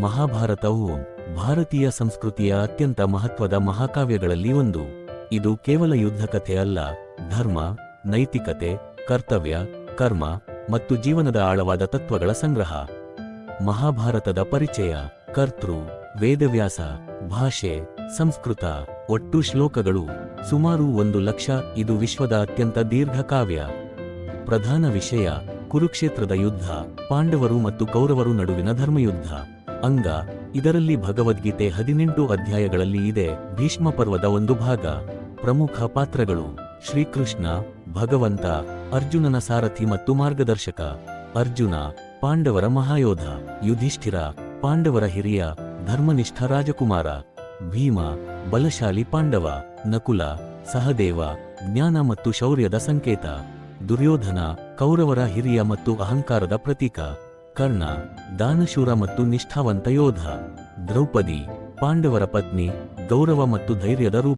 ಮಹಾಭಾರತವು ಭಾರತೀಯ ಸಂಸ್ಕೃತಿಯ ಅತ್ಯಂತ ಮಹತ್ವದ ಮಹಾಕಾವ್ಯಗಳಲ್ಲಿ ಒಂದು. ಇದು ಕೇವಲ ಯುದ್ಧಕಥೆ ಅಲ್ಲ, ಧರ್ಮ, ನೈತಿಕತೆ, ಕರ್ತವ್ಯ, ಕರ್ಮ ಮತ್ತು ಜೀವನದ ಆಳವಾದ ತತ್ವಗಳ ಸಂಗ್ರಹ. ಮಹಾಭಾರತದ ಪರಿಚಯ, ಕರ್ತೃ, ವೇದವ್ಯಾಸ, ಭಾಷೆ, ಸಂಸ್ಕೃತ, ಒಟ್ಟು ಶ್ಲೋಕಗಳು ಸುಮಾರು ಒಂದು ಲಕ್ಷ, ಇದು ವಿಶ್ವದ ಅತ್ಯಂತ ದೀರ್ಘ ಕಾವ್ಯ. ಪ್ರಧಾನ ವಿಷಯ, ಕುರುಕ್ಷೇತ್ರದ ಯುದ್ಧ, ಪಾಂಡವರು ಮತ್ತು ಕೌರವರು ನಡುವಿನ ಧರ್ಮಯುದ್ಧ. ಅಂಗ, ಇದರಲ್ಲಿ ಭಗವದ್ಗೀತೆ ಹದಿನೆಂಟು ಅಧ್ಯಾಯಗಳಲ್ಲಿ ಇದೆ. ಭೀಷ್ಮ ಪರ್ವದ ಒಂದು ಭಾಗ. ಪ್ರಮುಖ ಪಾತ್ರಗಳು. ಶ್ರೀಕೃಷ್ಣ, ಭಗವಂತ, ಅರ್ಜುನನ ಸಾರಥಿ ಮತ್ತು ಮಾರ್ಗದರ್ಶಕ. ಅರ್ಜುನ, ಪಾಂಡವರ ಮಹಾಯೋಧ. ಯುಧಿಷ್ಠಿರ, ಪಾಂಡವರ ಹಿರಿಯ, ಧರ್ಮನಿಷ್ಠ ರಾಜಕುಮಾರ. ಭೀಮ, ಬಲಶಾಲಿ ಪಾಂಡವ. ನಕುಲ, ಸಹದೇವ, ಜ್ಞಾನ ಮತ್ತು ಶೌರ್ಯದ ಸಂಕೇತ. ದುರ್ಯೋಧನ, ಕೌರವರ ಹಿರಿಯ ಮತ್ತು ಅಹಂಕಾರದ ಪ್ರತೀಕ. ಕರ್ಣ ದಾನಶೂರ ಮತ್ತು ನಿಷ್ಠಾವಂತ ಯೋಧ ದ್ರೌಪದಿ ಪಾಂಡವರ ಪತ್ನಿ ಗೌರವ ಮತ್ತು ಧೈರ್ಯದ ರೂಪ.